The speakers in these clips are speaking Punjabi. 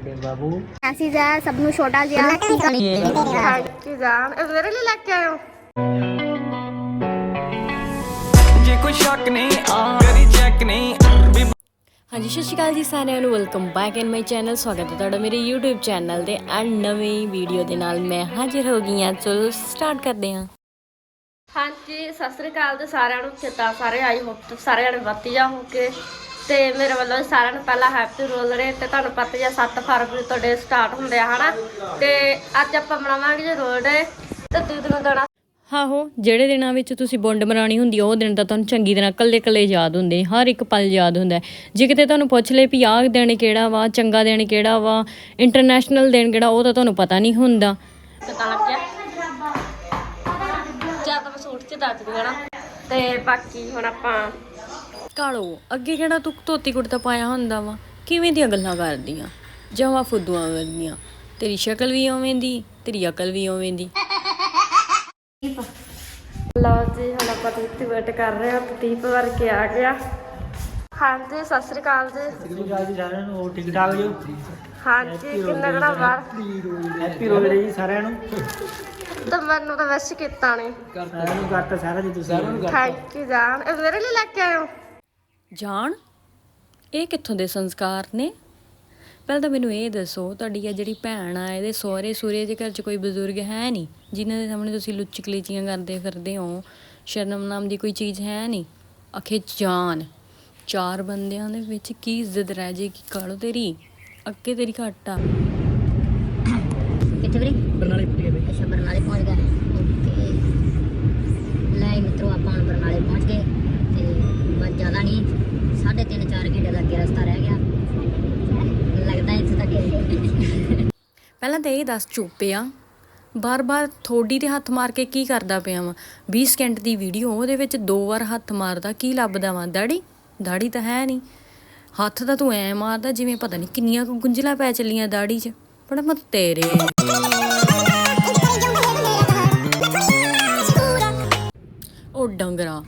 ਸਾਡੇ ਬਾਬੂ? ਅਸੀਂ ਜਾ ਸਭ ਨੂੰ ਛੋਟਾ ਜਿਹਾ ਟੀਕਾ ਕਿ ਜਾਨ ਇਹ ਮੇਰੇ ਲਈ ਲੈ ਕੇ ਆਇਓ। ਜੇ ਕੋਈ ਸ਼ੱਕ ਨਹੀਂ ਕਰੀ ਚੈੱਕ ਨਹੀਂ ਹਾਂਜੀ ਸਤਿ ਸ਼੍ਰੀ ਅਕਾਲ ਜੀ ਸਾਰਿਆਂ ਨੂੰ। Welcome back in my channel ਸਵਾਗਤ ਹੈ ਤੁਹਾਡਾ ਮੇਰੇ YouTube ਚੈਨਲ ਤੇ। ਐਂਡ ਨਵੀਂ ਵੀਡੀਓ ਦੇ ਨਾਲ ਮੈਂ ਹਾਜ਼ਰ ਹੋ ਗਈ ਹਾਂ। ਚਲੋ ਸਟਾਰਟ ਕਰਦੇ ਹਾਂ। ਹਾਂਜੀ ਸਤਿ ਸ੍ਰੀ ਅਕਾਲ ਤੇ ਸਾਰਿਆਂ ਨੂੰ। ਕਿੱਦਾਂ ਸਾਰੇ ਆਈ ਹੋਪ ਸਾਰੇ ਜਣੇ ਵਧੀਆ ਹੋਗੇ ਤੇ ਮੇਰੇ ਵੱਲੋਂ ਸਾਰਿਆਂ ਨੂੰ ਪਹਿਲਾਂ ਹੈਪੀ ਰੋਲ ਰੇ ਤੇ ਤੁਹਾਨੂੰ ਪਤਾ ਹੀ ਆ 7 ਫਰਵਰੀ ਤੋਂ ਡੇ ਸਟਾਰਟ ਹੁੰਦੇ ਆ ਹਨਾ? ਤੇ ਅੱਜ ਆਪਾਂ ਬਣਾਵਾਂਗੇ ਜੀ ਰੋਲ ਡੇ ਤੇ ਦੂਜੇ ਦਿਨ ਦੇਣਾ। ਆਹੋ ਜਿਹੜੇ ਦਿਨਾਂ ਵਿੱਚ ਤੁਸੀਂ ਬੁੰਡ ਮਰਾਣੀ ਹੁੰਦੀ ਉਹ ਦਿਨ ਤਾਂ ਤੁਹਾਨੂੰ ਚੰਗੀ ਤਰ੍ਹਾਂ ਕੱਲੇ ਕੱਲੇ ਯਾਦ ਹੁੰਦੇ ਹਰ ਇੱਕ ਪਲ ਯਾਦ ਹੁੰਦਾ। ਜੇ ਕਿਤੇ ਤੁਹਾਨੂੰ ਪੁੱਛ ਲਏ ਵੀ ਆਹ ਦਿਨ ਕਿਹੜਾ ਵਾ ਚੰਗਾ ਦਿਨ ਕਿਹੜਾ ਵਾ ਇੰਟਰਨੈਸ਼ਨਲ ਦਿਨ ਕਿਹੜਾ ਉਹ ਤਾਂ ਤੁਹਾਨੂੰ ਪਤਾ ਨਹੀਂ ਹੁੰਦਾ। ਕਿੱਦਾਂ ਲੱਗਿਆ। ਜਾਂ ਤਾਂ ਮੈਂ ਸੂਟ 'ਚ ਦੱਸ ਦੂੰਗਾ ਨਾ ਤੇ ਬਾਕੀ ਹੁਣ ਆਪਾਂ ਕਾਲੋ ਅੱਗੇ ਕਿਹੜਾ ਤੂੰ ਧੋਤੀ ਕੁੜਤਾ ਪਾਇਆ ਹੁੰਦਾ ਵਾ? ਕਿਵੇਂ ਦੀਆਂ ਗੱਲਾਂ ਕਰਦੀਆਂ? ਜਮਾ ਫੁੱਦੂਆਂ ਵਰਗੀਆਂ। ਤੇਰੀ ਸ਼ਕਲ ਵੀ ਉਵੇਂ ਦੀ ਤੇਰੀ ਅਕਲ ਵੀ ਉਵੇਂ ਦੀ। ਲਓ ਜੀ ਹੁਣ ਆਪਾਂ ਦੀ ਵੇਟ ਕਰ ਰਹੇ ਹਾਂ। ਦੀਪ ਵਰਗੇ ਆ ਗਿਆ। ਹਾਂਜੀ ਸਤਿ ਸ੍ਰੀ ਅਕਾਲ ਜੀ। ਸਾਰਿਆਂ ਨੂੰ ਹੋਰ ਠੀਕ ਠਾਕ ਜੋ ਹਾਂਜੀ ਕਿੰਨਾ ਕਿਹੜਾ ਬਾਹਰ ਹੈਪੀ ਰੋਲ ਜੀ ਸਾਰਿਆਂ ਨੂੰ। ਤੇ ਮੈਨੂੰ ਤਾਂ ਵੈਸੇ ਕੀਤਾ ਨਹੀਂ ਸਾਰਿਆਂ ਨੂੰ ਕਰਤਾ ਸਾਰਾ ਜੀ ਤੁਸੀਂ। ਸਾਰਿਆਂ ਨੂੰ ਥੈਂਕ ਯੂ ਜਾਨ। ਇਹ ਮੇਰੇ ਲਈ ਲੈ ਕੇ ਆਇਓ ਜਾਣ ਇਹ ਕਿੱਥੋਂ ਦੇ ਸੰਸਕਾਰ ਨੇ? ਪਹਿਲਾਂ ਤਾਂ ਮੈਨੂੰ ਇਹ ਦੱਸੋ ਤੁਹਾਡੀ ਆ ਜਿਹੜੀ ਭੈਣ ਆ ਇਹਦੇ ਸਹੁਰੇ ਸੂਰੇ ਦੇ ਘਰ 'ਚ ਕੋਈ ਬਜ਼ੁਰਗ ਹੈ ਨਹੀਂ? ਜਿਨ੍ਹਾਂ ਦੇ ਸਾਹਮਣੇ ਤੁਸੀਂ ਲੁੱਚ ਕਲੀਚੀਆਂ ਕਰਦੇ ਫਿਰਦੇ ਹੋ ਸ਼ਰਮ ਨਾਮ ਦੀ ਕੋਈ ਚੀਜ਼ ਹੈ ਨਹੀਂ? ਅਖੇ ਜਾਨ ਚਾਰ ਬੰਦਿਆਂ ਦੇ ਵਿੱਚ ਕੀ ਇੱਜ਼ਤ ਰਹਿ ਜੇਗੀ ਕਾਲੋ ਤੇਰੀ? ਅੱਗੇ ਤੇਰੀ ਘੱਟ। ਆ ਕਿੱਥੇ ਵੀਰੇ? ਬਰਨਾਲੇ ਪਹੁੰਚ ਗਏ ਓਕੇ ਲੈ ਮਿੱਤਰੋ ਆਪਾਂ ਹੁਣ ਬਰਨਾਲੇ ਪਹੁੰਚ ਗਏ ਤੇ ਬਸ ਜ਼ਿਆਦਾ ਨਹੀਂ ਸਾਢੇ ਤਿੰਨ ਚਾਰ ਘੰਟੇ ਦਾ ਅੱਗੇ ਰਸਤਾ ਰਹਿ ਗਿਆ ਲੱਗਦਾ ਇੱਥੇ ਤੱਕ ਪਹਿਲਾਂ ਤਾਂ ਇਹ ਦੱਸ ਚੁੱਪਿਆ ਬਾਰ-ਬਾਰ ਥੋੜੀ ਤੇ ਹੱਥ ਮਾਰ ਕੇ ਕੀ ਕਰਦਾ ਪਿਆ ਵਾਂ? 20 ਸਕਿੰਟ ਦੀ ਵੀਡੀਓ ਉਹਦੇ ਵਿੱਚ ਦੋ ਵਾਰ ਹੱਥ ਮਾਰਦਾ, ਕੀ ਲੱਭਦਾ ਵਾਂ? ਦਾੜੀ ਦਾੜੀ ਤਾਂ ਹੈ ਨਹੀਂ। ਹੱਥ ਤਾਂ ਤੂੰ ਐ ਮਾਰਦਾ, ਜਿਵੇਂ ਪਤਾ ਨਹੀਂ ਕਿੰਨੀਆਂ ਕੁ ਗੁੰਝਲਾਂ ਪੈ ਚੱਲੀਆਂ ਦਾੜੀ 'ਚ। ਬੜਾ ਮਤ ਤੇਰੇ। ਉਹ ਡੰਗਰਾ,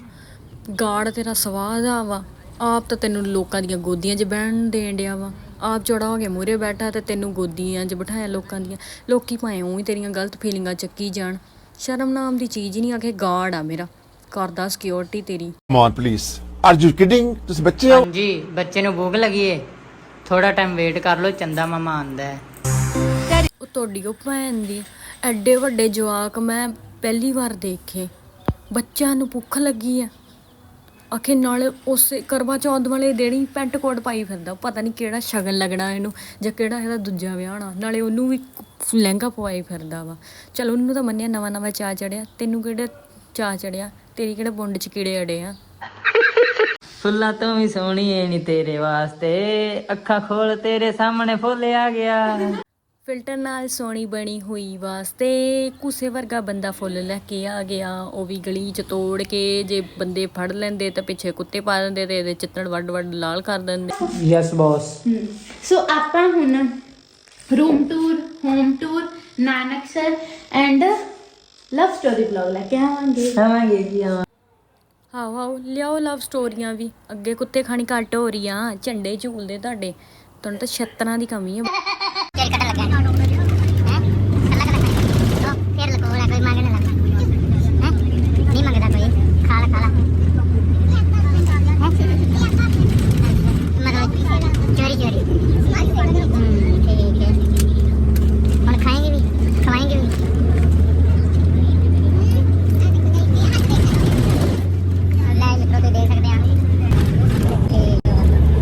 ਗਾੜ ਤੇਰਾ ਸਵਾਦ ਆ ਵਾ। ਆਪ ਤਾਂ ਤੈਨੂੰ ਲੋਕਾਂ ਦੀਆਂ ਗੋਦੀਆਂ 'ਚ ਬਹਿਣ ਦੇਣ ਡਿਆ ਵਾ। ਆਪ ਹੋ ਕੇ ਮੂਰੇ ਬੈਠਾ ਤੇ ਤੈਨੂੰ ਗੋਦੀਆਂ 'ਚ ਬਿਠਾਇਆ ਲੋਕਾਂ ਦੀਆਂ। ਲੋਕੀ ਭਾਵੇਂ ਉਹੀ ਤੇਰੀਆਂ ਗਲਤ ਫੀਲਿੰਗਾਂ ਚੱਕੀ ਜਾਣ। ਸ਼ਰਮ ਨਾਮ ਦੀ ਚੀਜ਼ ਹੀ ਨਹੀਂ ਆਖੇ ਗਾੜ ਆ ਮੇਰਾ। ਕਰਦਾ ਸਿਕਿਉਰਿਟੀ ਤੇਰੀ। On, please. Are you kidding? ਤੁਸੀਂ ਬੱਚੇ ਹੋ? ਹਾਂਜੀ ਬੱਚੇ ਨੂੰ ਭੂਖ ਲੱਗੀ ਏ ਥੋੜਾ ਟਾਈਮ ਵੇਟ ਕਰ ਲਓ ਚੰਦਾ ਮਾਮਾ ਆਂਦਾ ਹੈ। ਉਹ ਤੁਹਾਡੀ ਉਹ ਭੈਣ ਦੀ ਐਡੇ ਵੱਡੇ ਜਵਾਕ ਮੈਂ ਪਹਿਲੀ ਵਾਰ ਦੇਖੇ। ਬੱਚਿਆਂ ਨੂੰ ਭੁੱਖ ਲੱਗੀ ਆ ਆਖੇ ਨਾਲ ਉਸੇ ਕਰਵਾ ਚੌਥ ਵਾਲੇ ਦੇਣੀ ਪੈਂਟ ਕੋਟ ਪਾਈ ਫਿਰਦਾ। ਪਤਾ ਨਹੀਂ ਕਿਹੜਾ ਸ਼ਗਨ ਲੱਗਣਾ ਇਹਨੂੰ ਜਾਂ ਕਿਹੜਾ ਇਹਦਾ ਦੂਜਾ ਵਿਆਹ ਹੋਣਾ। ਨਾਲੇ ਉਹਨੂੰ ਵੀ ਲਹਿੰਗਾ ਪਵਾਈ ਫਿਰਦਾ ਵਾ। ਚਲ ਉਹਨੂੰ ਤਾਂ ਮੰਨਿਆ ਨਵਾਂ ਨਵਾਂ ਚਾਹ ਚੜਿਆ। ਤੈਨੂੰ ਕਿਹੜਾ ਚਾਹ ਚੜਿਆ? ਤੇਰੀ ਕਿਹੜਾ ਬੁੰਡ ਚ ਕੀੜੇ ਅੜੇ ਆ? ਫੁੱਲਾਂ ਤੋਂ ਵੀ ਸੋਹਣੀ ਏ ਨੀ ਤੇਰੇ ਵਾਸਤੇ। ਅੱਖਾਂ ਖੋਲ ਤੇਰੇ ਸਾਹਮਣੇ ਫੁੱਲ ਆ ਗਿਆ। ਫਿਲਟਰ ਨਾਲ ਸੋਹਣੀ ਬਣੀ ਹੋਈ ਵਾਸਤੇ ਕੁਸੇ ਵਰਗਾ ਬੰਦਾ ਫੁੱਲ ਲੈ ਕੇ ਆ ਗਿਆ। ਉਹ ਵੀ ਗਲੀ ਚ ਤੋੜ ਕੇ ਜੇ ਬੰਦੇ ਫੜ ਲੈਂਦੇ ਤਾਂ ਪਿੱਛੇ ਕੁੱਤੇ ਪਾ ਦਿੰਦੇ ਤੇ ਇਹਦੇ ਚਿੱਤੜ ਵੱਡ ਵੱਡ ਲਾਲ ਕਰ ਦਿੰਦੇ। ਯੈਸ ਬੌਸ ਸੋ ਆਪਾਂ ਹੁਣ room tour home tour Nanaksar and love story blog ਲੈ ਕੇ ਆਵਾਂਗੇ। ਆਵਾਂਗੇ ਕੀ ਆਵਾਂ ਆਓ ਆਓ ਲਿਆਓ ਲਵ ਸਟੋਰੀਆਂ ਵੀ। ਅੱਗੇ ਕੁੱਤੇ ਖਾਣੀ ਘੱਟ ਹੋ ਰਹੀ ਆ ਝੰਡੇ ਝੂਲਦੇ ਤੁਹਾਡੇ। ਤੁਹਾਨੂੰ ਤਾਂ ਛੱਤਰਾਂ ਦੀ ਕਮੀ ਆ। ਤੇਰੇ ਕੱਟ ਲੱਗਾ ਹੈ ਕੱਲਾ ਕੱਲਾ ਫੇਰ ਲਕੋ ਲੈ ਕੋਈ ਮੰਗਣ ਲੱਗਾ ਹੈ ਨਹੀਂ ਮੰਗਦਾ ਕੋਈ ਖਾ ਲਾ ਖਾ ਲਾ ਮਤਲਬ ਚੋਰੀ ਚੋਰੀ ਹਮ, ਠੀਕ ਹੈ ਹੁਣ ਖਾਏਂਗੇ ਵੀ ਖਵਾਏਂਗੇ ਵੀ ਲੈ ਲਿਖੋ ਤੇ ਦੇ ਸਕਦੇ ਆ ਤੇ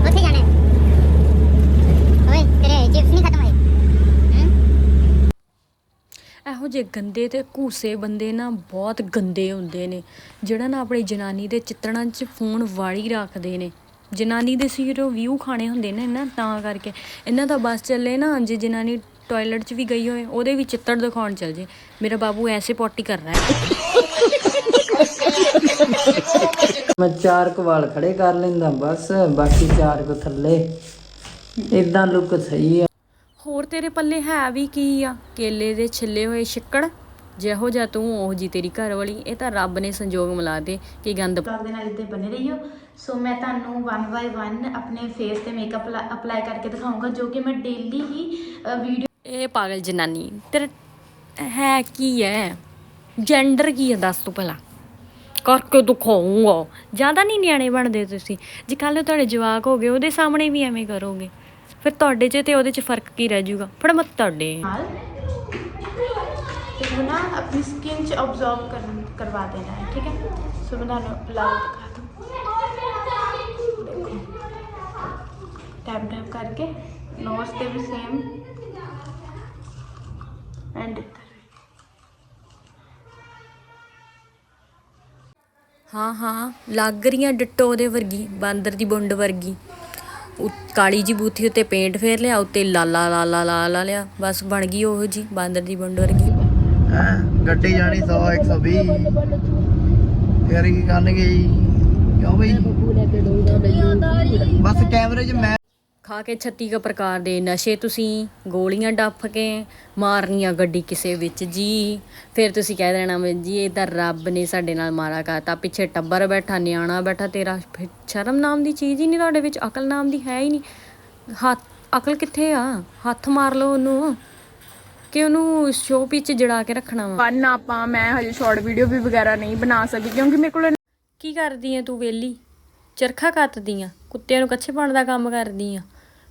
ਉੱਥੇ ਜਾਣਾ ਹੈ। ਓਏ ਤੇਰੇ ਚਿਪਸ ਨਹੀਂ ਖਤਮ ਹੋਏ ਹਮ? ਇਹੋ ਗੰਦੇ ਤੇ ਘੂਸੇ ਬੰਦੇ ਨਾ ਬਹੁਤ ਗੰਦੇ ਹੁੰਦੇ ਨੇ। ਜਿਹੜਾ ਨਾ ਆਪਣੀ ਜਨਾਨੀ ਦੇ ਚਿੱਤੜਾਂ 'ਚ ਫੋਨ ਵਾਲੀ ਰੱਖਦੇ ਨੇ। ਜਨਾਨੀ ਦੇ ਸਿਰੋਂ ਵਿਊ ਖਾਣੇ ਹੁੰਦੇ ਨੇ ਨਾ ਤਾਂ ਕਰਕੇ। ਇਹਨਾਂ ਦਾ ਬਸ ਚੱਲੇ ਨਾ ਜੇ ਜਨਾਨੀ ਟਾਇਲਟ 'ਚ ਵੀ ਗਈ ਹੋਏ, ਉਹਦੇ ਵੀ ਚਿੱਤਰ ਦਿਖਾਉਣ ਚੱਲ ਜੇ। ਮੇਰਾ ਬਾਬੂ ਐਸੇ ਪੋਟੀ ਕਰ ਰਿਹਾ ਹੈ। ਮੈਂ ਚਾਰ ਕੁ ਖੜੇ ਕਰ ਲੈਂਦਾ ਬਸ, ਬਾਕੀ ਚਾਰ ਕੁ ਥੱਲੇ। ਇਦਾਂ ਲੁੱਕ ਸਹੀ ਆ। ਹੋਰ ਤੇਰੇ ਪੱਲੇ ਹੈ ਵੀ ਕੀ ਆ? ਕੇਲੇ ਦੇ ਛਿੱਲੇ ਹੋਏ ਛਿੱਕੜ? ਜਿਹੋ ਜਿਹਾ ਤੂੰ ਉਹ ਜੀ ਤੇਰੀ ਘਰ ਵਾਲੀ ਇਹ ਤਾਂ ਰੱਬ ਨੇ ਸੰਜੋਗ ਮਿਲਾ ਦੇ ਕਿ ਗੰਦ ਵਲੌਗ ਦੇ ਨਾਲ ਇੱਥੇ ਬਣੇ ਰਹੀਓ। ਸੋ ਮੈਂ ਤੁਹਾਨੂੰ ਵਨ ਬਾਏ ਵਨ ਆਪਣੇ ਫੇਸ ਤੇ ਮੇਕਅਪ ਅਪਲਾਈ ਕਰਕੇ ਦਿਖਾਉਂਗਾ ਜੋ ਕਿ ਮੈਂ ਡੇਲੀ ਹੀ ਵੀਡੀਓ ਇਹ ਪਾਗਲ ਜਨਾਨੀ ਤੇਰਾ ਹੈ ਕੀ ਹੈ ਜੈਂਡਰ ਕੀ ਹੈ ਦੱਸ ਤੂੰ ਪਹਿਲਾਂ। ਕਰਕੇ ਦਿਖਾਉਂਗਾ ਜ਼ਿਆਦਾ ਨਹੀਂ ਨਿਆਣੇ ਬਣਦੇ ਤੁਸੀਂ। ਜੇ ਕੱਲ ਤੁਹਾਡੇ ਜਵਾਕ ਹੋ ਗਏ ਉਹਦੇ ਸਾਹਮਣੇ ਵੀ ਐਵੇਂ ਕਰੋਗੇ। ਫਿਰ ਤੁਹਾਡੇ 'ਚ ਤੇ ਉਹਦੇ 'ਚ ਫ਼ਰਕ ਕੀ ਰਹਿ ਜਾਊਗਾ? ਫੜ ਮਤ ਤੁਹਾਡੇ। ਨਾਲ ਤੇ ਉਹ ਨਾ ਆਪਣੀ ਸਕਿਨ 'ਚ ਅਬਜ਼ੌਰਬ ਕਰ ਕਰਵਾ ਦੇਣਾ ਹੈ ਠੀਕ ਹੈ? ਸੋ ਮੈਂ ਤੁਹਾਨੂੰ ਲਾਉ ਦਿਖਾ ਦੂੰ ਦੇਖੋ। ਟੈਪ ਟੈਪ ਕਰਕੇ ਨੋਜ਼ ਤੇ ਵੀ ਸੇਮ ਐਂਡ ਇੱਧਰ। ਹਾਂ ਹਾਂ ਲੱਗ ਰਹੀਆਂ ਡਿੱਟੋ ਉਹਦੇ ਵਰਗੀ ਬਾਂਦਰ ਦੀ ਬੁੰਡ ਵਰਗੀ। ਕਾਲੀ ਜੀ ਬੂਥੀ ਉੱਤੇ ਪੇਂਟ ਫੇਰ ਲਿਆ ਉੱਤੇ ਲਾਲਾ ਲਾਲਾ ਲਾਲਾ ਲਿਆ ਬਸ ਬਣ ਗਈ ਉਹ ਜੀ ਬਾਂਦਰ ਦੀ ਬੁੰਡ ਵਰਗੀ। ਗੱਡੀ ਜਾਣੀ 100 120 ਫਿਰ ਕੀ ਕਰਨਗੇ ਜੀ। ਕਿਉਂ ਬਈ? ਬਸ ਕੈਮਰੇ 'ਚ ਮੈਂ ਖਾ ਕੇ 36 ਕ ਪ੍ਰਕਾਰ ਦੇ ਨਸ਼ੇ ਤੁਸੀਂ ਗੋਲੀਆਂ ਡੱਫ ਕੇ ਮਾਰਨੀਆਂ ਗੱਡੀ ਕਿਸੇ ਵਿੱਚ ਜੀ। ਫਿਰ ਤੁਸੀਂ ਕਹਿ ਦੇਣਾ ਵੀ ਜੀ ਇਹ ਤਾਂ ਰੱਬ ਨੇ ਸਾਡੇ ਨਾਲ ਮਾਰਾ ਕਰਤਾ ਪਿੱਛੇ ਟੱਬਰ ਬੈਠਾ ਨਿਆਣਾ ਬੈਠਾ ਤੇਰਾ ਸ਼ਰਮ ਨਾਮ ਦੀ ਚੀਜ਼ ਹੀ ਨਹੀਂ ਤੁਹਾਡੇ ਵਿੱਚ ਅਕਲ ਨਾਮ ਦੀ ਹੈ ਹੀ ਨਹੀਂ। ਹੱਥ ਅਕਲ ਕਿੱਥੇ ਆ? ਹੱਥ ਮਾਰ ਲਓ ਉਹਨੂੰ। ਕਿ ਉਹਨੂੰ ਸ਼ੋਅ ਪਿੱਛੇ ਜੜਾ ਕੇ ਰੱਖਣਾ ਵਾ। ਵਨ ਆਪਾਂ ਮੈਂ ਹਜੇ ਸ਼ਾਰਟ ਵੀਡੀਓ ਵੀ ਵਗੈਰਾ ਨਹੀਂ ਬਣਾ ਸਕੀ ਕਿਉਂਕਿ ਮੇਰੇ ਕੋਲ ਕੀ ਕਰਦੀ ਆ ਤੂੰ ਵੇਲੀ ਚਰਖਾ ਕੱਤਦੀ ਆ ਕੁੱਤਿਆਂ ਨੂੰ ਕੱਛੇ ਪਾਉਣ ਦਾ ਕੰਮ ਕਰਦੀ ਆ।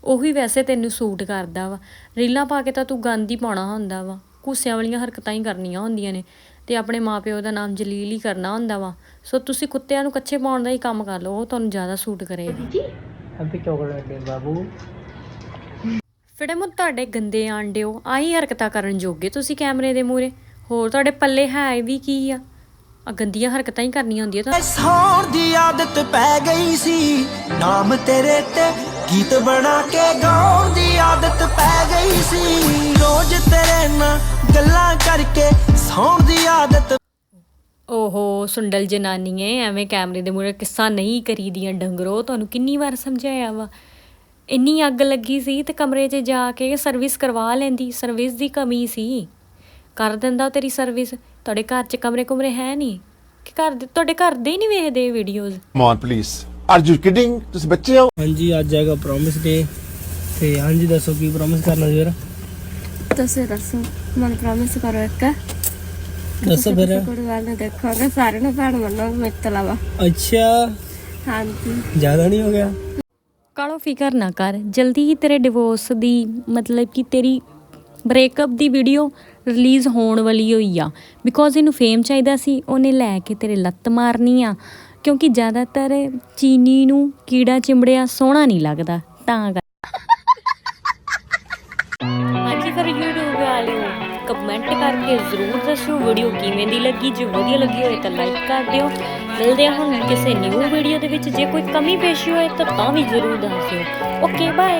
ਉਹੀ ਵੈਸੇ ਤੈਨੂੰ ਸੂਟ ਕਰਦਾ ਵਾ। ਰੀਲਾਂ ਪਾ ਕੇ ਤਾਂ ਤੂੰ ਗੰਦ ਹੀ ਪਾਉਣਾ ਹੁੰਦਾ ਵਾ। ਕੁੱਸਿਆਂ ਵਾਲੀਆਂ ਹਰਕਤਾਂ ਹੀ ਕਰਨੀਆਂ ਹੁੰਦੀਆਂ ਨੇ ਤੇ ਆਪਣੇ ਮਾਪਿਓ ਦਾ ਨਾਮ ਜਲੀਲ ਹੀ ਕਰਨਾ ਹੁੰਦਾ ਵਾ। ਸੋ ਤੁਸੀਂ ਕੁੱਤਿਆਂ ਨੂੰ ਕੱਛੇ ਪਾਉਣ ਦਾ ਹੀ ਕੰਮ ਕਰ ਲਓ ਉਹ ਤੁਹਾਨੂੰ ਜ਼ਿਆਦਾ ਸੂਟ ਕਰੇਗਾ। ਹੈਪੀ ਚਾਕਲੇਟ ਦੇ ਬਾਬੂ? ਫਿੜੇ ਮੁੱਤ ਤੁਹਾਡੇ ਗੰਦੇ ਆਂਡਿਓ ਆਹੀ ਹਰਕਤਾਂ ਕਰਨ ਜੋਗੇ ਤੁਸੀਂ ਕੈਮਰੇ ਦੇ ਮੂਹਰੇ। ਹੋਰ ਤੁਹਾਡੇ ਪੱਲੇ ਹੈ ਵੀ ਕੀ ਆ? ਆ ਗੰਦੀਆਂ ਹਰਕਤਾਂ ਹੀ ਕਰਨੀਆਂ ਹੁੰਦੀਆਂ ਤਾਂ ਸੌਣ ਦੀ ਆਦਤ ਪੈ ਗਈ ਸੀ। ਨਾਮ ਤੇਰੇ ਤੇ ਗੀਤ ਬਣਾ ਕੇ ਗਾਉਣ ਦੀ ਆਦਤ ਪੈ ਗਈ ਸੀ। ਰੋਜ਼ ਤੇਰੇ ਨਾਲ ਗੱਲਾਂ ਕਰਕੇ ਸੌਣ ਦੀ ਆਦਤ। ਓਹੋ ਸੁੰਡਲ ਜਨਾਨੀਏ ਐਵੇਂ ਕੈਮਰੇ ਦੇ ਮੂਹਰੇ ਕਿੱਸਾ ਨਹੀਂ ਕਰੀਦੀਆਂ ਡੰਗਰੋ ਤੁਹਾਨੂੰ ਕਿੰਨੀ ਵਾਰ ਸਮਝਾਇਆ ਵਾ। ਇੰਨੀ ਅੱਗ ਲੱਗੀ ਸੀ ਤੇ ਕਮਰੇ 'ਚ ਜਾ ਕੇ ਸਰਵਿਸ ਕਰਵਾ ਲੈਂਦੀ ਸਰਵਿਸ ਦੀ ਕਮੀ ਸੀ। ਕਰ ਦਿੰਦਾ ਤੇਰੀ ਸਰਵਿਸ ਤੁਹਾਡੇ ਘਰ 'ਚ ਕਮਰੇ ਕੁਮਰੇ ਹੈ ਨਹੀਂ। ਕਿ ਘਰ ਦੇ ਤੁਹਾਡੇ ਘਰ ਦੇ ਹੀ ਨਹੀਂ ਵੇਖਦੇ videos Come on, Are you kidding? ਤੁਸੀਂ ਬੱਚੇ ਹੋ? ਹਾਂਜੀ ਅੱਜ ਹੈਗਾ ਪ੍ਰੋਮਿਸ ਡੇ ਤੇ ਹਾਂਜੀ ਦੱਸੋ ਕੀ ਪ੍ਰੋਮਿਸ ਕਰਨਾ ਜੀ ਫਿਰ? ਤੁਸੀਂ ਦੱਸੋ। ਮਨ ਪ੍ਰੋਮਿਸ ਕਰੋ ਇੱਕ। ਦੱਸੋ ਫਿਰ। ਕੁੜੀ ਵਾਲੇ ਦੇਖੋਗੇ ਸਾਰੇ ਨੂੰ ਭੈਣ ਮੰਨੋ ਮਿੱਤਲਾ ਵਾ ਅੱਛਾ। ਹਾਂਜੀ। ਜ਼ਿਆਦਾ ਨਹੀਂ ਹੋ ਗਿਆ? ਕਾਲੋ ਫਿਕਰ ਨਾ ਕਰ ਜਲਦੀ ਹੀ ਤੇਰੇ ਡਿਵੋਰਸ ਦੀ ਮਤਲਬ ਕਿ ਤੇਰੀ ਬ੍ਰੇਕਅਪ ਦੀ ਵੀਡੀਓ ਰਿਲੀਜ਼ ਹੋਣ ਵਾਲੀ ਹੋਈ ਆ। ਬਿਕੋਜ਼ ਇਹਨੂੰ ਫੇਮ ਚਾਹੀਦਾ ਸੀ ਉਹਨੇ ਲੈ ਕੇ ਤੇਰੇ ਲੱਤ ਮਾਰਨੀ ਆ। ਕਿਉਂਕਿ ਜ਼ਿਆਦਾਤਰ ਚੀਨੀ ਨੂੰ ਕੀੜਾ ਚਿੰਬੜਿਆ ਸੋਹਣਾ ਨਹੀਂ ਲੱਗਦਾ, ਤਾਂ ਹਾਂਜੀ ਫਿਰ YouTube ਵਾਲਿਓ ਕਮੈਂਟ ਕਰਕੇ ਜ਼ਰੂਰ ਦੱਸੋ ਵੀਡੀਓ ਕਿਵੇਂ ਦੀ ਲੱਗੀ, ਜੇ ਵਧੀਆ ਲੱਗੀ ਹੋਏ ਤਾਂ ਲਾਈਕ ਕਰ ਦਿਓ। ਮਿਲਦੇ ਹਾਂ ਹੁਣ ਕਿਸੇ ਨਿਊ ਵੀਡੀਓ ਦੇ ਵਿੱਚ, ਜੇ ਕੋਈ ਕਮੀ ਪੇਸ਼ੀ ਹੋਏ ਤਾਂ ਤਾਂ ਵੀ ਜ਼ਰੂਰ ਦੱਸਿਓ ਓਕੇ ਬਾਏ